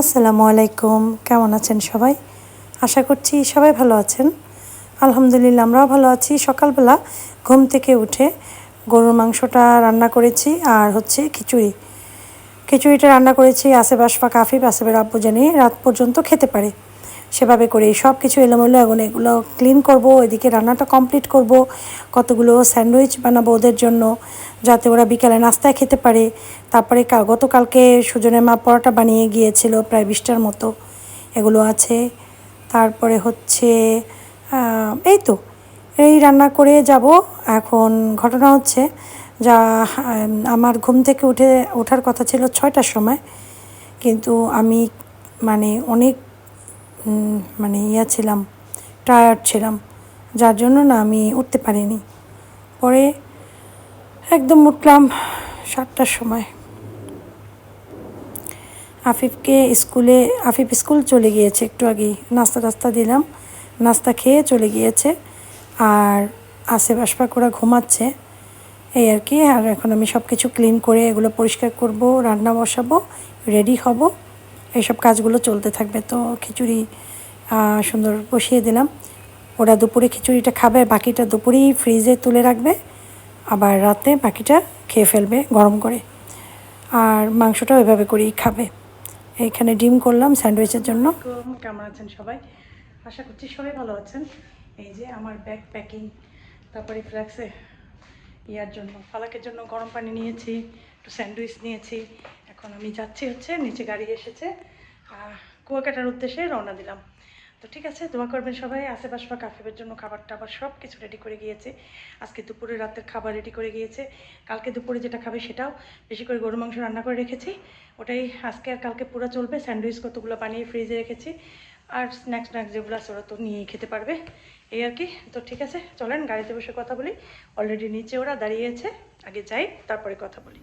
আসসালামু আলাইকুম। কেমন আছেন সবাই? আশা করছি সবাই ভালো আছেন। আলহামদুলিল্লাহ, আমরাও ভালো আছি। সকালবেলা ঘুম থেকে উঠে গরুর মাংসটা রান্না করেছি আর হচ্ছে খিচুড়ি। খিচুড়িটা রান্না করেছি আশেপাশ বা কাফিফ আসেবের আব্বু জানি রাত পর্যন্ত খেতে পারে। সেভাবে করে সব কিছু এলোমেলো, এখন এগুলো ক্লিন করব এদিকে রান্নাটা কমপ্লিট করব, কতগুলো স্যান্ডউইচ বানাবো ওদের জন্য। যাতে ওরা বিকালে নাস্তায় খেতে পারে। তারপরে গতকালকে সুজনের মা পরোটা বানিয়ে গিয়েছিল প্রায় বিশটার মতো। এগুলো আছে। তারপরে হচ্ছে এই তো, এই রান্না করে যাব। এখন ঘটনা হচ্ছে, যা, আমার ঘুম থেকে উঠে, ওঠার কথা ছিল ছয়টার সময়। কিন্তু আমি মানে অনেক মানে ইয়া ছিলাম টায়ার্ড ছিলাম। যার জন্য না আমি উঠতে পারিনি। পরে একদম উঠলাম সাতটার সময়। আফিফকে স্কুলে, আফিফ স্কুল চলে গিয়েছে একটু আগেই। নাস্তা টাস্তা দিলাম, নাস্তা খেয়ে চলে গিয়েছে। আর বাসপা করা ঘুমাচ্ছে। এই আর কি, আর এখন আমি সব কিছু ক্লিন করে এগুলো পরিষ্কার করব, রান্না বসাবো, রেডি হব। এইসব কাজগুলো চলতে থাকবে। তো খিচুড়ি সুন্দর বসিয়ে দিলাম। ওরা দুপুরে খিচুড়িটা খাবে, বাকিটা দুপুরেই ফ্রিজে তুলে রাখবে। আবার রাতে বাকিটা খেয়ে ফেলবে, গরম করে। আর মাংসটা ওইভাবে করেই খাবে। এইখানে ডিম করলাম স্যান্ডউইচের জন্য। কেমন আছেন সবাই? আশা করছি সবাই ভালো আছেন। এই যে আমার ব্যাগ প্যাকিং তারপরে ফ্ল্যাক্সে ইয়ার জন্য, ফালাকের জন্য গরম পানি নিয়েছি, একটু স্যান্ডউইচ নিয়েছি। এখন আমি যাচ্ছি হচ্ছে, নিচে গাড়ি এসেছে। কুয়াকাটার উদ্দেশ্যে রওনা দিলাম। তো ঠিক আছে, দোয়া করবেন সবাই। আশেপাশ বা কাফের জন্য খাবার টাবার সব কিছু রেডি করে গিয়েছে। আজকে দুপুরে রাতের খাবার রেডি করে গিয়েছে। কালকে দুপুরে যেটা খাবে সেটাও বেশি করে গরু মাংস রান্না করে রেখেছি। ওটাই আজকে আর কালকে পুরো চলবে। স্যান্ডউইচ কতগুলো বানিয়ে ফ্রিজে রেখেছি। আর স্ন্যাক্স স্ন্যাক্স যেগুলো আছে ওরা তো নিয়েই খেতে পারবে। এই আর কি। তো ঠিক আছে, চলেন গাড়িতে বসে কথা বলি। অলরেডি নিচে ওরা দাঁড়িয়েছে। আগে যাই, তারপরে কথা বলি।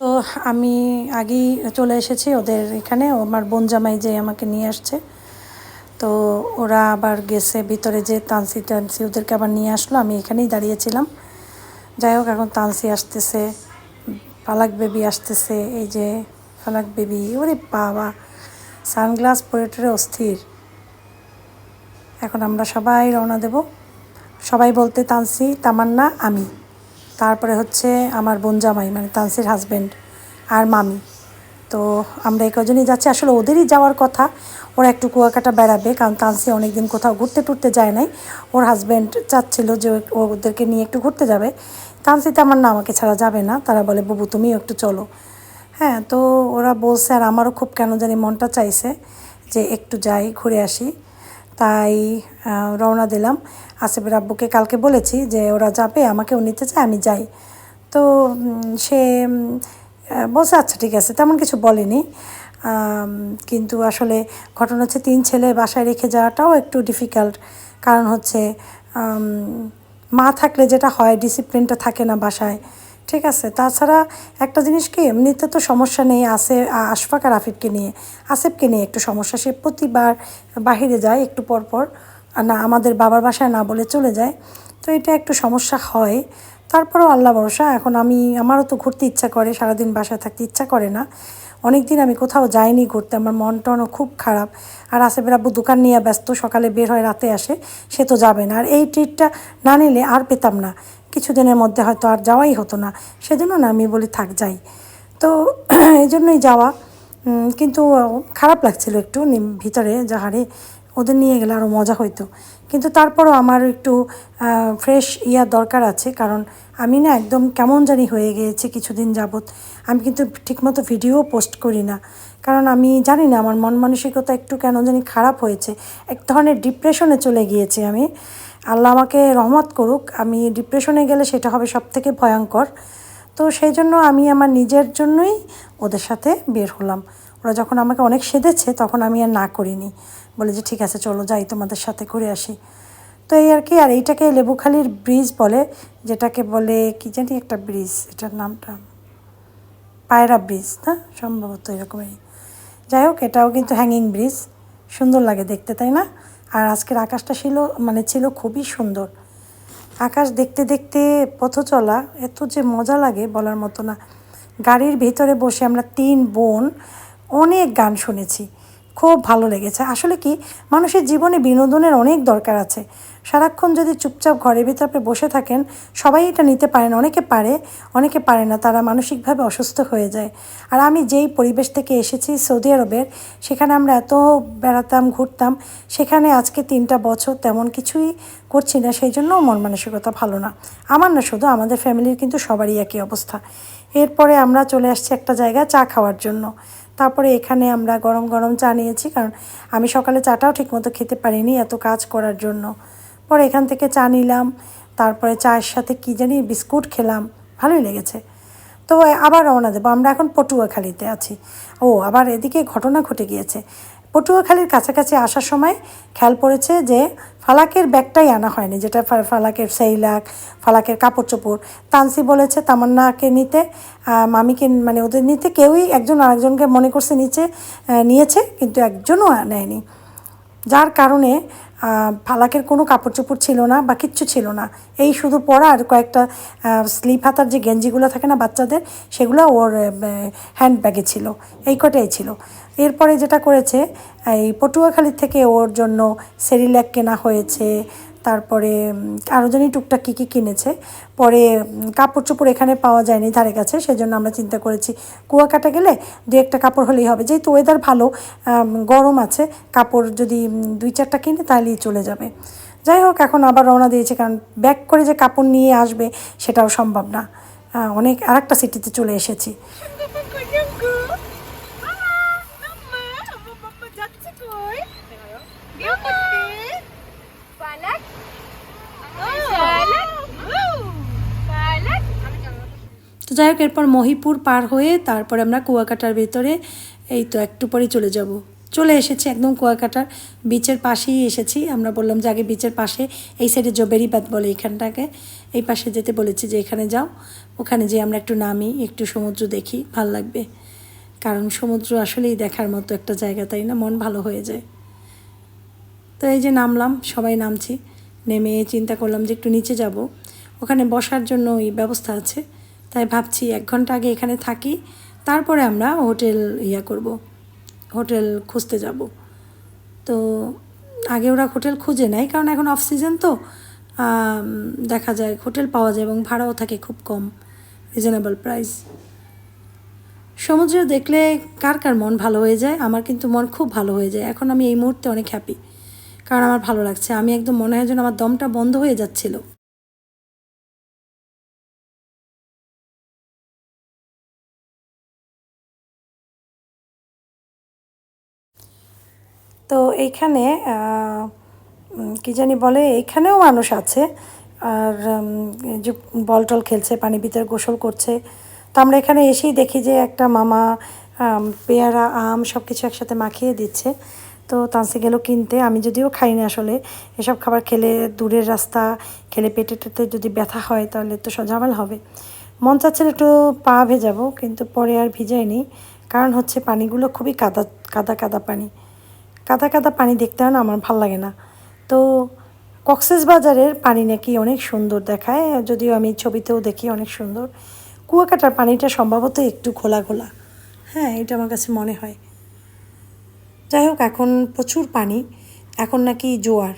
তো আমি আগেই চলে এসেছি ওদের এখানে, আমার বোন জামাই যে আমাকে নিয়ে আসছে। তো ওরা আবার গেছে ভিতরে যে তানসি টানসি ওদেরকে আবার নিয়ে আসলো, আমি এখানেই দাঁড়িয়েছিলাম। যাই হোক, এখন তানসি আসতেছে পালাক বেবি আসতেছে, এই যে পালাক বেবি, ওরে বাবা, সানগ্লাস পরে টরে অস্থির। এখন আমরা সবাই রওনা দেব। সবাই বলতে, তানসি, তামান্না, আমি। তারপরে হচ্ছে আমার বোন জামাই মানে তানসির হাজব্যান্ড আর মামি। তো আমরা এই কজনই যাচ্ছি। আসলে ওদেরই যাওয়ার কথা। ওরা একটু কুয়াকাটা বেড়াবে, কারণ তানসি অনেকদিন কোথাও ঘুরতে টুরতে যায় নাই। ওর হাজব্যান্ড চাচ্ছিল যে ওদেরকে নিয়ে একটু ঘুরতে যাবে। তানসি তো আমার না, আমাকে ছাড়া যাবে না। তারা বলে, বাবু, তুমিও একটু চলো। হ্যাঁ তো ওরা বলছে, আর আমারও খুব কেন জানি মনটা চাইছে যে একটু যাই, ঘুরে আসি। তাই রওনা দিলাম। আসিফের আব্বুকে কালকে বলেছি যে ওরা যাবে, আমাকেও নিতে চায়, আমি যাই। তো সে বলছে আচ্ছা ঠিক আছে। তেমন কিছু বলেনি। কিন্তু আসলে ঘটনা হচ্ছে, তিন ছেলে বাসায় রেখে যাওয়াটাও একটু ডিফিকাল্ট কারণ হচ্ছে মা থাকলে যেটা হয় ডিসিপ্লিনটা থাকে না বাসায়। ঠিক আছে? তাছাড়া একটা জিনিস কি, এমনিতে তো সমস্যা নেই আসে আশফাক আর আফিফকে নিয়ে। আসেফকে নিয়ে একটু সমস্যা, সে প্রতিবার বাহিরে যায় একটু পর পর, আর না, আমাদের বাবার বাসায় না বলে চলে যায়। তো এটা একটু সমস্যা হয়। তারপরেও আল্লাহ ভরসা, এখন আমি, আমারও তো ঘুরতে ইচ্ছা করে, সারাদিন বাসায় থাকতে ইচ্ছা করে না। অনেক দিন আমি কোথাও যাইনি ঘুরতে, আমার মন টনও খুব খারাপ। আর আসেফের আব্বু দোকান নিয়ে ব্যস্ত, সকালে বের হয়, রাতে আসে, সে তো যাবে না। আর এই ট্রিটটা না নিলে আর পেতাম না। কিছুদিনের মধ্যে হয়তো আর যাওয়াই হতো না। সেজন্য না আমি বলি থাক, যাই। তো এই জন্যই যাওয়া কিন্তু খারাপ লাগছিল একটু ভিতরে যাহারে। ওদের নিয়ে গেলে আরও মজা হইতো। কিন্তু তারপরও আমার একটু ফ্রেশ ইয়া দরকার আছে। কারণ আমি না একদম কেমন জানি হয়ে গিয়েছে কিছুদিন যাবৎ। আমি কিন্তু ঠিকমতো ভিডিও পোস্ট করি না। কারণ আমি জানি না, আমার মন মানসিকতা একটু কেন জানি খারাপ হয়েছে। এক ধরনের ডিপ্রেশনে চলে গিয়েছি আমি। আল্লাহ আমাকে রহমত করুক, আমি ডিপ্রেশনে গেলে সেটা হবে সব থেকে ভয়ঙ্কর। তো সেই জন্য আমি আমার নিজের জন্যই ওদের সাথে বের হলাম। ওরা যখন আমাকে অনেক সেধেছে, তখন আমি আর না করিনি। বলে যে, ঠিক আছে, চলো যাই, তোমাদের সাথে ঘুরে আসি। তো এই আর কি, আর এইটাকে লেবুখালির ব্রিজ বলে, যেটাকে বলে কি জানি একটা ব্রিজ এটার নামটা? পায়রা ব্রিজ না? সম্ভবত এরকমই। যাই হোক, এটাও কিন্তু হ্যাঙ্গিং ব্রিজ সুন্দর লাগে দেখতে, তাই না? আর আজকের আকাশটা ছিল মানে ছিল খুবই সুন্দর। আকাশ দেখতে দেখতে পথ চলা এত যে মজা লাগে বলার মতো না। গাড়ির ভিতরে বসে আমরা তিন বোন অনেক গান শুনেছি। খুব ভালো লেগেছে। আসলে কি, মানুষের জীবনে বিনোদনের অনেক দরকার আছে। সারাক্ষণ যদি চুপচাপ ঘরের ভিতরে বসে থাকেন, সবাই এটা নিতে পারেন, অনেকে পারে অনেকে পারে না, তারা মানসিকভাবে অসুস্থ হয়ে যায়। আর আমি যেই পরিবেশ থেকে এসেছি সৌদি আরবের, সেখানে আমরা এত বেড়াতাম, ঘুরতাম, সেখানে আজকে তিনটা বছর তেমন কিছুই করছি না, সেই জন্য মন মানসিকতা ভালো না। আমার না শুধু, আমাদের ফ্যামিলির কিন্তু সবারই একই অবস্থা। এরপরে আমরা চলে আসছি একটা জায়গায় চা খাওয়ার জন্য। তারপরে এখানে আমরা গরম গরম চা নিয়েছি, কারণ আমি সকালে চাটাও ঠিকমতো খেতে পারিনি এত কাজ করার জন্য। পরে এখান থেকে চা নিলাম, তারপরে চায়ের সাথে কী জানি বিস্কুট খেলাম, ভালোই লেগেছে। তো আবার রওনা দেবো, আমরা এখন পটুয়াখালীতে আছি। ও, আবার এদিকে ঘটনা ঘটে গিয়েছে। পটুয়াখালীর কাছাকাছি আসার সময় খেয়াল পড়েছে যে ফালাকের ব্যাগটাই আনা হয়নি, যেটা ফালাকের সেইলাক, ফালাকের কাপড় চোপড় তানসি বলেছে, তামান্নাকে নিতে মামিকে মানে ওদের নিতে কেউই একজন আরেকজনকে মনে করছে নিচে নিয়েছে, কিন্তু একজনও নেয়নি। যার কারণে ফালাকের কোনো কাপড় চোপড় ছিল না বা কিচ্ছু ছিল না। এই শুধু পরা আর কয়েকটা স্লিপ হাতার যে গেঞ্জিগুলো থাকে না বাচ্চাদের, সেগুলো ওর হ্যান্ডব্যাগে ছিল। এই কটাই ছিল। এরপরে যেটা করেছে, এই পটুয়াখালীর থেকে ওর জন্য সেরিল্যাক কেনা হয়েছে তারপরে আরও জানি টুকটাক কী কী কিনেছে। পরে কাপড় চোপড় এখানে পাওয়া যায়নি ধারে কাছে, সেজন্য আমরা চিন্তা করেছি কুয়াকাটা গেলে দু একটা কাপড় হলেই হবে। যেহেতু ওয়েদার ভালো গরম আছে, কাপড় যদি দুই চারটা কিনে তাহলেই চলে যাবে। যাই হোক, এখন আবার রওনা দিয়েছে, কারণ ব্যাক করে যে কাপড় নিয়ে আসবে সেটাও সম্ভব না। অনেক, আরেকটা সিটিতে চলে এসেছি। যাই হোক এরপর মহিপুর পার হয়ে তারপরে আমরা কুয়াকাটার ভেতরে এই তো একটু পরেই চলে যাব। চলে এসেছি একদম কুয়াকাটার বিচের পাশেই এসেছি। আমরা বললাম যে আগে বিচের পাশে এই সাইডে জবেরিবাদ বলে এখানটাকে। এই পাশে যেতে বলেছি যে এখানে যাও। ওখানে যেয়ে আমরা একটু নামি, একটু সমুদ্র দেখি, ভালো লাগবে। কারণ সমুদ্র আসলেই দেখার মতো একটা জায়গা, তাই না? মন ভালো হয়ে যায়। তো এই যে নামলাম, সবাই নামছি। নেমে চিন্তা করলাম যে একটু নিচে যাব। ওখানে বসার জন্য ওই ব্যবস্থা আছে। তাই ভাবছি এক ঘণ্টা আগে এখানে থাকি, তারপরে আমরা হোটেল ইয়া করব, হোটেল খুঁজতে যাব। তো আগে ওরা হোটেল খুঁজে নেয়, কারণ এখন অফ সিজন তো দেখা যায় হোটেল পাওয়া যায় এবং ভাড়াও থাকে খুব কম রিজনেবল প্রাইস সমুদ্র দেখলে কার কার মন ভালো হয়ে যায়? আমার কিন্তু মন খুব ভালো হয়ে যায়। এখন আমি এই মুহূর্তে অনেক হ্যাপি কারণ আমার ভালো লাগছে। আমি একদম মনে হয় যেন আমার দমটা বন্ধ হয়ে যাচ্ছিল। তো এইখানে কি জানি বলে, এইখানেও মানুষ আছে। আর যে বল টল খেলছে পানির ভিতরে গোসল করছে। তো আমরা এখানে এসেই দেখি যে একটা মামা পেয়ারা, আম সব কিছু একসাথে মাখিয়ে দিচ্ছে। তো তানসি গেল কিনতে। আমি যদিও খাই না আসলে। এসব খাবার খেলে দূরের রাস্তা, খেলে পেটে টেটে যদি ব্যথা হয় তাহলে তো সব ঝামেলা হবে। মন চাচ্ছিল একটু পা ভেজাবো, কিন্তু পরে আর ভিজাইনি। কারণ হচ্ছে পানিগুলো খুবই কাদা কাদা কাদা পানি। কাদা কাদা পানি দেখতে হয় না, আমার ভালো লাগে না। তো কক্সেস বাজারের পানি নাকি অনেক সুন্দর দেখায়, যদিও আমি ছবিতেও দেখি অনেক সুন্দর। কুয়াকাটার পানিটা সম্ভবত একটু খোলা খোলা হ্যাঁ এটা আমার কাছে মনে হয়। যাই হোক, এখন প্রচুর পানি, এখন নাকি জোয়ার।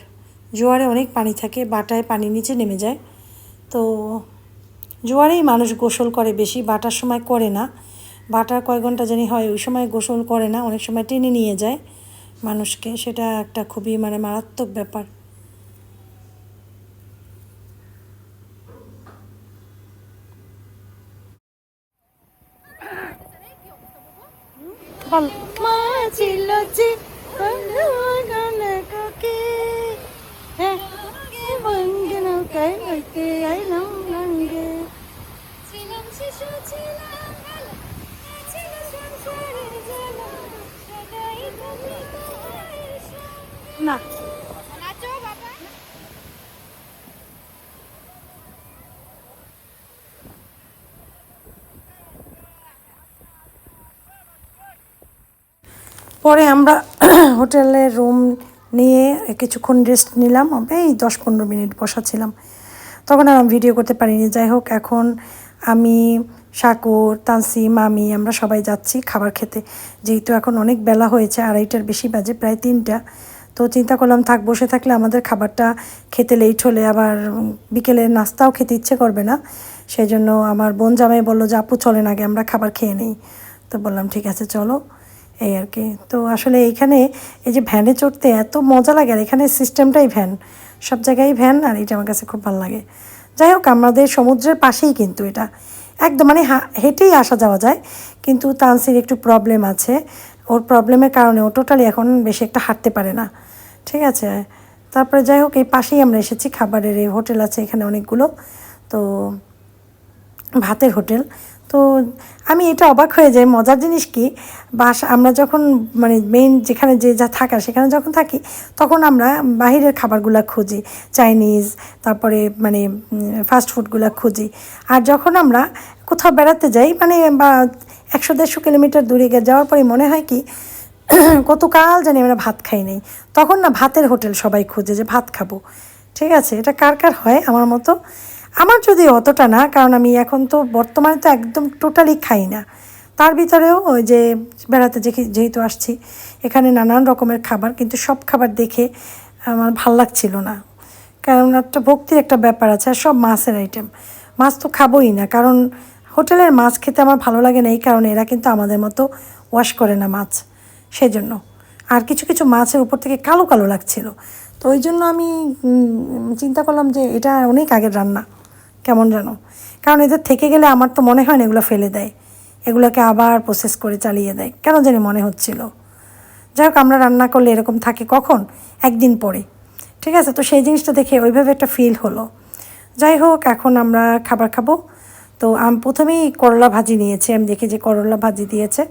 জোয়ারে অনেক পানি থাকে, বাটায় পানি নিচে নেমে যায়। তো জোয়ারেই মানুষ গোসল করে বেশি, বাটার সময় করে না। বাটার কয় ঘণ্টা জানি হয়, ওই সময় গোসল করে না, অনেক সময় টেনে নিয়ে যায়। মানুষকে, সেটা একটা খুবই মানে মারাত্মক ব্যাপার। বল। মা ছিল যে গণগণকে হ্যাঁ ছিলাম শিশু ছিলাম পরে আমরা হোটেলে রুম নিয়ে কিছুক্ষণ রেস্ট নিলাম। এই দশ পনেরো মিনিট বসা ছিলাম তখন আর আমি ভিডিও করতে পারিনি। যাই হোক, এখন আমি সাকুর তানসি, মামি, আমরা সবাই যাচ্ছি খাবার খেতে। যেহেতু এখন অনেক বেলা হয়েছে, আড়াইটার বেশি বাজে, প্রায় তিনটা। তো চিন্তা করলাম থাক, বসে থাকলে আমাদের খাবারটা খেতে লেট হলে আবার বিকেলে নাস্তাও খেতে ইচ্ছে করবে না। সেই জন্য আমার বোন জামাই বলল যে, আপু চলেন আগে, আমরা খাবার খেয়ে নিই। তো বললাম, ঠিক আছে, চলো। এই আর কি। তো আসলে এইখানে এই যে ভ্যানে চড়তে এত মজা লাগে, আর এখানে সিস্টেমটাই ভ্যান। সব জায়গায় ভ্যান, আর এটা আমার কাছে খুব ভালো লাগে। যাই হোক, আমাদের সমুদ্রের পাশেই কিন্তু এটা। একদম মানে হেঁটেই আসা যাওয়া যায়, কিন্তু তানসির একটু প্রবলেম আছে। ওর প্রবলেমের কারণে ও টোটালি এখন বেশি একটা হাঁটতে পারে না। ঠিক আছে? তারপরে যাই হোক, এই পাশেই আমরা এসেছি, খাবারের এই হোটেল আছে এখানে অনেকগুলো। তো ভাতের হোটেল। তো আমি এটা অবাক হয়ে যাই, মজার জিনিস কি? বাসা আমরা যখন মানে মেইন যেখানে যে যা থাকা সেখানে যখন থাকি, তখন আমরা বাহিরের খাবারগুলো খুঁজি চাইনিজ তারপরে মানে ফাস্ট ফুডগুলো খুঁজি। আর যখন আমরা কোথাও বেড়াতে যাই মানে বা একশো দেড়শো কিলোমিটার দূরে যাওয়ার পরে মনে হয় কি, কতকাল জানি আমরা ভাত খাই নাই। তখন না ভাতের হোটেল সবাই খুঁজে যে ভাত খাব। ঠিক আছে, এটা কার কার হয় আমার মতো? আমার যদি অতটা না, কারণ আমি এখন তো বর্তমানে তো একদম টোটালি খাই না। তার ভিতরেও ওই যে বেড়াতে যেহেতু আসছি, এখানে নানান রকমের খাবার, কিন্তু সব খাবার দেখে আমার ভালো লাগছিল না। কারণ একটা ভক্তির একটা ব্যাপার আছে, আর সব মাছের আইটেম মাছ তো খাবোই না, কারণ হোটেলের মাছ খেতে আমার ভালো লাগে না, এই কারণে এরা কিন্তু আমাদের মতো ওয়াশ করে না মাছ। সেই জন্য আর কিছু কিছু মাছের উপর থেকে কালো কালো লাগছিল। তো ওই জন্য আমি চিন্তা করলাম যে এটা অনেক আগের রান্না। কেমন জানো? কারণ এদের থেকে গেলে আমার তো মনে হয় না এগুলো ফেলে দেয়। এগুলোকে আবার প্রসেস করে চালিয়ে দেয়। কেন জানি মনে হচ্ছিল। যাই হোক, আমরা রান্না করলে এরকম থাকে কখন? একদিন পরে। ঠিক আছে? তো সেই জিনিসটা দেখে ওইভাবে একটা ফিল হলো। যাই হোক, এখন আমরা খাবার খাব। তো আমি প্রথমেই করলা ভাজি নিয়েছি। আমি দেখি যে করলা ভাজি দিয়েছে।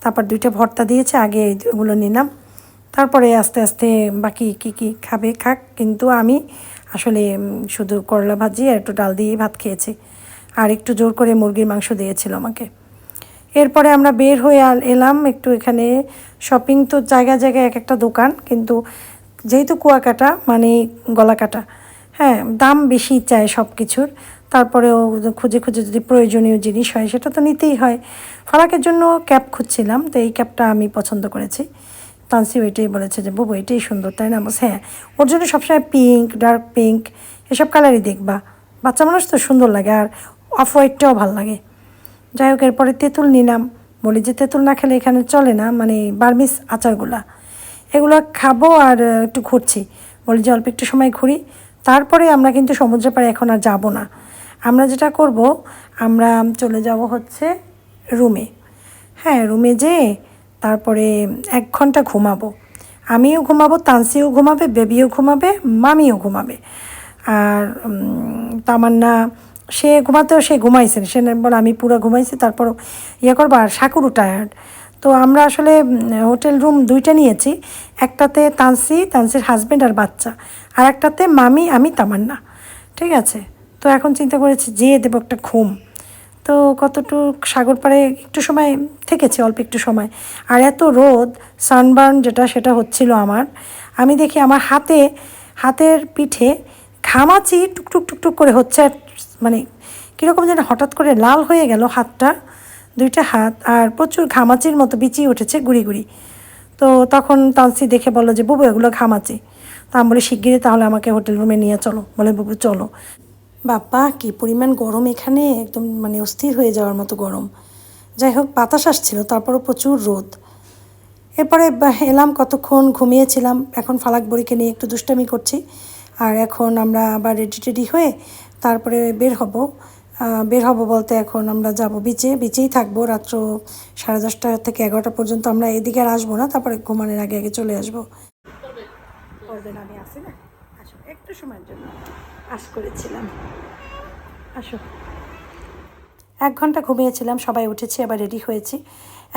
তারপর দুইটা ভর্তা দিয়েছে। আগে ওগুলো নিলাম। তারপরে আস্তে আস্তে বাকি কি কি খাবে, খাক। কিন্তু আমি আসলে শুধু করলা ভাজি আর একটু ডাল দিয়েই ভাত খেয়েছি। আর একটু জোর করে মুরগির মাংস দিয়েছিল আমাকে। এরপরে আমরা বের হয়ে এলাম একটু এখানে শপিং তো জায়গায় জায়গায় এক একটা দোকান, কিন্তু যেহেতু কুয়াকাটা মানে গলাকাটা হ্যাঁ দাম বেশি চায় সব কিছুর তারপরেও খুঁজে খুঁজে যদি প্রয়োজনীয় জিনিস হয়, সেটা তো নিতেই হয়। ফারাকের জন্য ক্যাপ খুঁজছিলাম, তো এই ক্যাপটা আমি পছন্দ করেছি। তানসি ওইটাই বলেছে যে, বুবু, এটাই সুন্দর, তাই না বলছে হ্যাঁ ওর জন্য সবসময় পিঙ্ক ডার্ক পিঙ্ক এসব কালারই দেখবা। বাচ্চা মানুষ তো সুন্দর লাগে আর অফ হোয়াইটটাও ভালো লাগে। যাই হোক, এরপরে তেঁতুল নিলাম। বলি যে, তেঁতুল না খেলে এখানে চলে না মানে বার্মিস আচারগুলা। এগুলো খাব আর একটু ঘুরছি। বলি যে, অল্প একটু সময় ঘুরি। তারপরে আমরা কিন্তু সমুদ্র পাড়ে এখন আর যাব না। আমরা যেটা করব, আমরা চলে যাব হচ্ছে রুমে। হ্যাঁ রুমে যেয়ে তারপরে এক ঘণ্টা ঘুমাবো। আমিও ঘুমাবো, তানসিও ঘুমাবে, বেবিও ঘুমাবে, মামিও ঘুমাবে। আর তামান্না, সে ঘুমাতেও সে ঘুমাইছে সে বলে, আমি পুরো ঘুমাইছি, তারপর ইয়ে করব আর সাকুরও টায়ার্ড তো আমরা আসলে হোটেল রুম দুইটা নিয়েছি। একটাতে তানসি, তানসির হাজব্যান্ড আর বাচ্চা। আর একটাতে মামি, আমি, তামান্না। ঠিক আছে? তো এখন চিন্তা করেছি, যেয়ে দেবো একটা ঘুম। তো কতটুক সাগর পাড়ে একটু সময় থেকেছে, অল্প একটু সময়। আর এত রোদ সানবার্ন যেটা, সেটা হচ্ছিল আমার। আমি দেখি আমার হাতে, হাতের পিঠে ঘামাচি টুকটুক টুকটুক করে হচ্ছে মানে কীরকম যেন হঠাৎ করে লাল হয়ে গেল হাতটা, দুইটা হাত, আর প্রচুর ঘামাচির মতো বিচিয়ে উঠেছে গুড়ি গুড়ি। তো তখন তানসি দেখে বলল যে, বুবু, এগুলো ঘামাচি। তা আমি বলি, শিগগিরই তাহলে আমাকে হোটেল রুমে নিয়ে চলো। বলে, বুবু, চলো। বাপ্পা, কি পরিমাণ গরম এখানে? একদম মানে অস্থির হয়ে যাওয়ার মতো গরম। যাই হোক, বাতাস আসছিল, তারপরও প্রচুর রোদ। এরপরে এলাম কতক্ষণ, ঘুমিয়েছিলাম। এখন ফালাক বড়িকে নিয়ে একটু দুষ্টামি করছি। আর এখন আমরা আবার রেডি টেডি হয়ে তারপরে বের হব। বের হব বলতে এখন আমরা যাব বিচে বিচেই থাকব। রাত্র সাড়ে দশটা থেকে এগারোটা পর্যন্ত আমরা এদিকে আর আসব না। তারপরে ঘুমানোর আগে আগে চলে আসব। আমি আসি না। একটু সময়ের জন্য। আশ করেছিলাম। আসো। এক ঘণ্টা ঘুমিয়েছিলাম, সবাই উঠেছি আবার রেডি হয়েছি।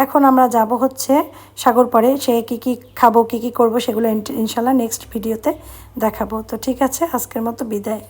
এখন আমরা যাব হচ্ছে সাগর পরে, সে কী কী খাব, কী কী করব, সেগুলো ইনশাল্লাহ নেক্সট ভিডিওতে দেখাবো। তো ঠিক আছে, আজকের মতো বিদায়।